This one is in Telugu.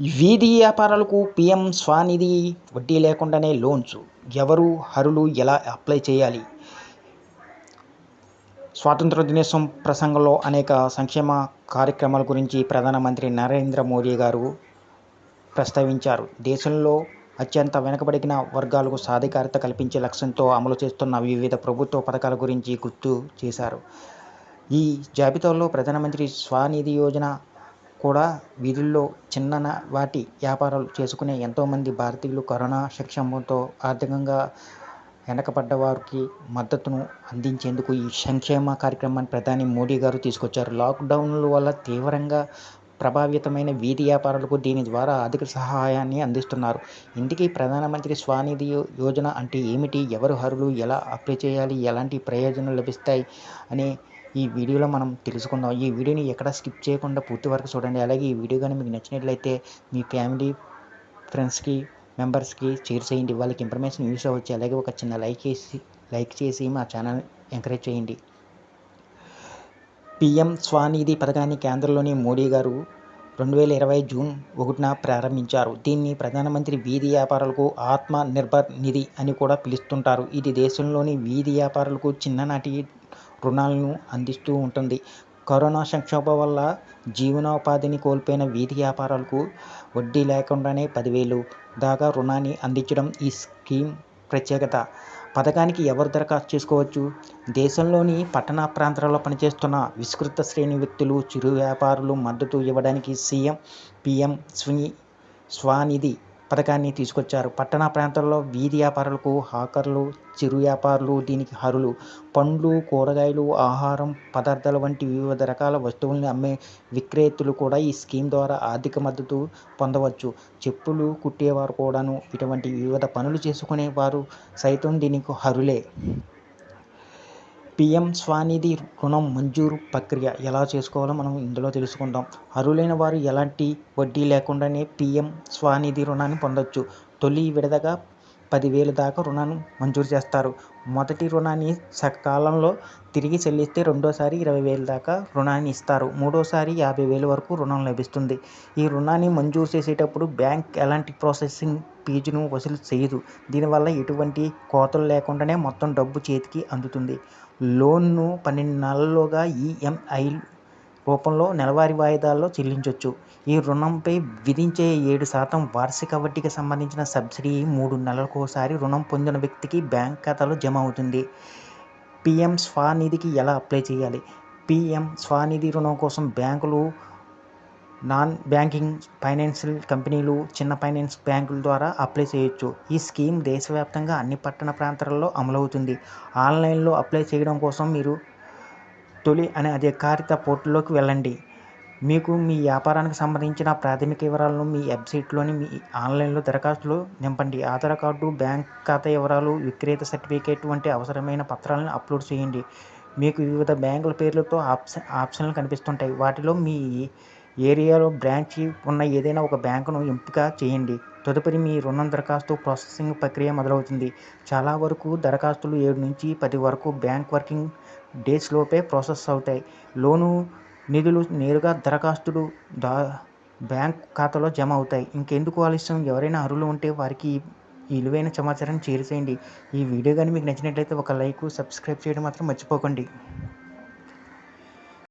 వీధి వ్యాపారాలకు పీఎం స్వనిధి వడ్డీ లేకుండానే లోన్స్. ఎవరు అర్హులు ఎలా అప్లై చేయాలి? స్వాతంత్ర దినోత్సవం ప్రసంగంలో అనేక సంక్షేమ కార్యక్రమాల గురించి ప్రధానమంత్రి నరేంద్ర మోదీ గారు ప్రస్తావించారు. దేశంలో అత్యంత వెనుకబడిన వర్గాలకు సాధికారత కల్పించే లక్ష్యంతో అమలు చేస్తున్న వివిధ ప్రభుత్వ పథకాల గురించి గుర్తు చేశారు. ఈ జాబితాలో ప్రధానమంత్రి స్వనిధి యోజన కూడా వీధుల్లో చిన్న వాటి వ్యాపారాలు చేసుకునే ఎంతోమంది భారతీయులు కరోనా సంక్షేమంతో ఆర్థికంగా వెనకబడ్డ వారికి మద్దతును అందించేందుకు ఈ సంక్షేమ కార్యక్రమాన్ని ప్రధాని మోడీ గారు తీసుకొచ్చారు. లాక్డౌన్ల వల్ల తీవ్రంగా ప్రభావితమైన వీధి వ్యాపారులకు దీని ద్వారా ఆర్థిక సహాయాన్ని అందిస్తున్నారు. ఇంటికి ప్రధానమంత్రి స్వానిధి యోజన అంటే ఏమిటి? ఎవరు అర్హులు? ఎలా అప్లై చేయాలి? ఎలాంటి ప్రయోజనాలు లభిస్తాయి? అనే ఈ వీడియోలో మనం తెలుసుకుందాం. ఈ వీడియోని ఎక్కడ స్కిప్ చేయకుండా పూర్తి వరకు చూడండి. అలాగే ఈ వీడియో కానీ మీకు నచ్చినట్లయితే మీ ఫ్యామిలీ ఫ్రెండ్స్కి మెంబర్స్కి షేర్ చేయండి. వాళ్ళకి ఇన్ఫర్మేషన్ యూస్ అవ్వచ్చు. అలాగే ఒక చిన్న లైక్ చేసి లైక్ చేసి మా ఛానల్ ఎంకరేజ్ చేయండి. పిఎం స్వానిధి పథకాన్ని కేంద్రంలోని మోడీ గారు రెండు వేల ఇరవై జూన్ ఒకటిన ప్రారంభించారు. దీన్ని ప్రధానమంత్రి వీధి వ్యాపారులకు ఆత్మ నిర్భర్ నిధి అని కూడా పిలుస్తుంటారు. ఇది దేశంలోని వీధి వ్యాపారులకు చిన్ననాటి రుణాలను అందిస్తూ ఉంటుంది. కరోనా సంక్షోభం వల్ల జీవనోపాధిని కోల్పోయిన వీధి వ్యాపారాలకు వడ్డీ లేకుండానే పదివేలు దాకా రుణాన్ని అందించడం ఈ స్కీమ్ ప్రత్యేకత. పథకానికి ఎవరు దరఖాస్తు చేసుకోవచ్చు? దేశంలోని పట్టణ ప్రాంతాల్లో పనిచేస్తున్న విస్తృత శ్రేణి వ్యక్తులు చిరు వ్యాపారులు మద్దతు ఇవ్వడానికి సీఎం పిఎం స్వీ స్వానిధి పథకాన్ని తీసుకొచ్చారు. పట్టణ ప్రాంతాల్లో వీధి వ్యాపారులకు హాకర్లు చిరు వ్యాపారులు దీనికి అర్హులు. పండ్లు కూరగాయలు ఆహారం పదార్థాలు వంటి వివిధ రకాల వస్తువులను అమ్మే విక్రేతలు కూడా ఈ స్కీమ్ ద్వారా ఆర్థిక మద్దతు పొందవచ్చు. చెప్పులు కుట్టేవారు కూడాను. ఇటువంటి వివిధ పనులు చేసుకునే వారు సైతం దీనికి అర్హులే. పిఎం స్వనిధి రుణం మంజూరు ప్రక్రియ ఎలా చేసుకోవాలో మనం ఇందులో తెలుసుకుందాం. అర్హులైన వారు ఎలాంటి వడ్డీ లేకుండానే పిఎం స్వనిధి రుణాన్ని పొందొచ్చు. తొలి విడతగా పదివేలు దాకా రుణాన్ని మంజూరు చేస్తారు. మొదటి రుణాన్ని సకాలంలో తిరిగి చెల్లిస్తే రెండోసారి ఇరవై వేలు దాకా రుణాన్ని ఇస్తారు. మూడోసారి యాభై వేలు వరకు రుణం లభిస్తుంది. ఈ రుణాన్ని మంజూరు చేసేటప్పుడు బ్యాంక్ ఎలాంటి ప్రాసెసింగ్ ఫీజును వసూలు చేయదు. దీనివల్ల ఎటువంటి కోతలు లేకుండానే మొత్తం డబ్బు చేతికి అందుతుంది. లోన్ను పన్నెండు నెలల్లోగా ఈఎంఐ రూపంలో నెలవారీ వాయిదాల్లో చెల్లించవచ్చు ఈ రుణంపై విధించే ఏడు శాతం వార్షిక వడ్డీకి సంబంధించిన సబ్సిడీ మూడు నెలలకోసారి రుణం పొందిన వ్యక్తికి బ్యాంక్ ఖాతాలో జమ అవుతుంది. పిఎం స్వనిధికి ఎలా అప్లై చేయాలి? పిఎం స్వనిధి రుణం కోసం బ్యాంకులు నాన్ బ్యాంకింగ్ ఫైనాన్షియల్ కంపెనీలు చిన్న ఫైనాన్స్ బ్యాంకుల ద్వారా అప్లై చేయొచ్చు. ఈ స్కీమ్ దేశవ్యాప్తంగా అన్ని పట్టణ ప్రాంతాలలో అమలవుతుంది. ఆన్లైన్లో అప్లై చేయడం కోసం మీరు తొలి అనే అధికారిత పోర్టల్లోకి వెళ్ళండి. మీకు మీ వ్యాపారానికి సంబంధించిన ప్రాథమిక వివరాలను మీ వెబ్సైట్లోని మీ ఆన్లైన్లో దరఖాస్తులు నింపండి. ఆధార్ కార్డు బ్యాంక్ ఖాతా వివరాలు విక్రేత సర్టిఫికేట్ వంటి అవసరమైన పత్రాలను అప్లోడ్ చేయండి. మీకు వివిధ బ్యాంకుల పేర్లతో ఆప్షన్ ఆప్షన్లు కనిపిస్తుంటాయి. వాటిలో మీ ఏరియాలో బ్రాంచ్ ఉన్న ఏదైనా ఒక బ్యాంకును ఎంపిక చేయండి. తదుపరి మీ రుణం దరఖాస్తు ప్రాసెసింగ్ ప్రక్రియ మొదలవుతుంది. చాలా వరకు దరఖాస్తులు ఏడు నుంచి పది వరకు బ్యాంక్ వర్కింగ్ డేస్ లోపే ప్రాసెస్ అవుతాయి. లోను నిధులు నేరుగా దరఖాస్తులు దా బ్యాంక్ ఖాతాలో జమ అవుతాయి. ఇంకెందుకు ఆలస్యం? ఎవరైనా అర్హులు ఉంటే వారికి ఈ విలువైన సమాచారాన్ని చేరచేయండి ఈ వీడియో కానీ మీకు నచ్చినట్లయితే ఒక లైక్ సబ్స్క్రైబ్ చేయడం మాత్రం మర్చిపోకండి.